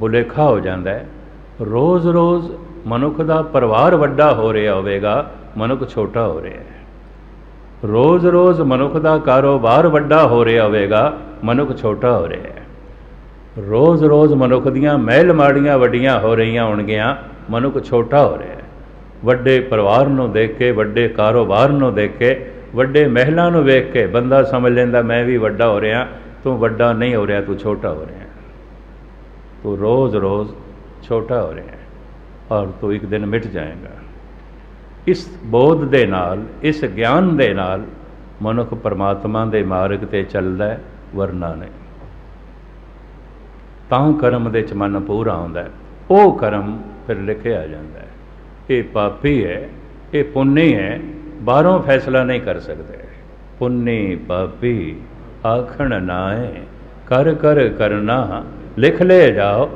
ਬੁਲੇਖਾ ਹੋ ਜਾਂਦਾ ਹੈ। ਰੋਜ਼-ਰੋਜ਼ ਮਨੁੱਖ ਦਾ ਪਰਿਵਾਰ ਵੱਡਾ ਹੋ ਰਿਹਾ ਹੋਵੇਗਾ, ਮਨੁੱਖ ਛੋਟਾ ਹੋ ਰਿਹਾ ਹੈ। ਰੋਜ਼-ਰੋਜ਼ ਮਨੁੱਖ ਦਾ ਕਾਰੋਬਾਰ ਵੱਡਾ ਹੋ ਰਿਹਾ ਹੋਵੇਗਾ, ਮਨੁੱਖ ਛੋਟਾ ਹੋ ਰਿਹਾ ਹੈ। ਰੋਜ਼-ਰੋਜ਼ ਮਨੁੱਖ ਦੀਆਂ ਮਹਿਲ ਮਾੜੀਆਂ ਵੱਡੀਆਂ ਹੋ ਰਹੀਆਂ ਹੋਣਗੀਆਂ, ਮਨੁੱਖ ਛੋਟਾ ਹੋ ਰਿਹਾ ਹੈ। ਵੱਡੇ ਪਰਿਵਾਰ ਨੂੰ ਦੇਖ ਕੇ, ਵੱਡੇ ਕਾਰੋਬਾਰ ਨੂੰ ਦੇਖ ਕੇ, ਵੱਡੇ ਮਹਿਲਾਂ ਨੂੰ ਵੇਖ ਕੇ ਬੰਦਾ ਸਮਝ ਲੈਂਦਾ, ਮੈਂ ਵੀ ਵੱਡਾ ਹੋ ਰਿਹਾ, ਤੂੰ ਵੱਡਾ ਨਹੀਂ ਹੋ ਰਿਹਾ, ਤੂੰ ਛੋਟਾ ਹੋ ਰਿਹਾ ਤੂੰ ਰੋਜ਼-ਰੋਜ਼ ਛੋਟਾ ਹੋ ਰਿਹਾ ਹੈ ਔਰ ਤੂੰ ਇੱਕ ਦਿਨ ਮਿਟ ਜਾਏਗਾ ਇਸ ਬੋਧ ਦੇ ਨਾਲ ਇਸ ਗਿਆਨ ਦੇ ਨਾਲ ਮਨੁੱਖ ਪਰਮਾਤਮਾ ਦੇ ਮਾਰਗ ਤੇ ਚੱਲਦਾ ਹੈ ਵਰਨਾ ਨਹੀਂ ਤਾਂ ਕਰਮ ਦੇ ਚ ਮਨ ਪੂਰਾ ਆਉਂਦਾ ਉਹ ਕਰਮ ਫਿਰ ਲਿਖਿਆ ਜਾਂਦਾ ਹੈ ਇਹ ਪਾਪੀ ਹੈ ਇਹ ਪੁੰਨੀ ਹੈ ਬਾਹਰੋਂ ਫੈਸਲਾ ਨਹੀਂ ਕਰ ਸਕਦੇ ਪੁੰਨੀ ਪਾਪੀ ਆਖਣ ਨਾਏ ਕਰ ਕਰ ਕਰਨਾ ਲਿਖ ਲੈ ਜਾਓ।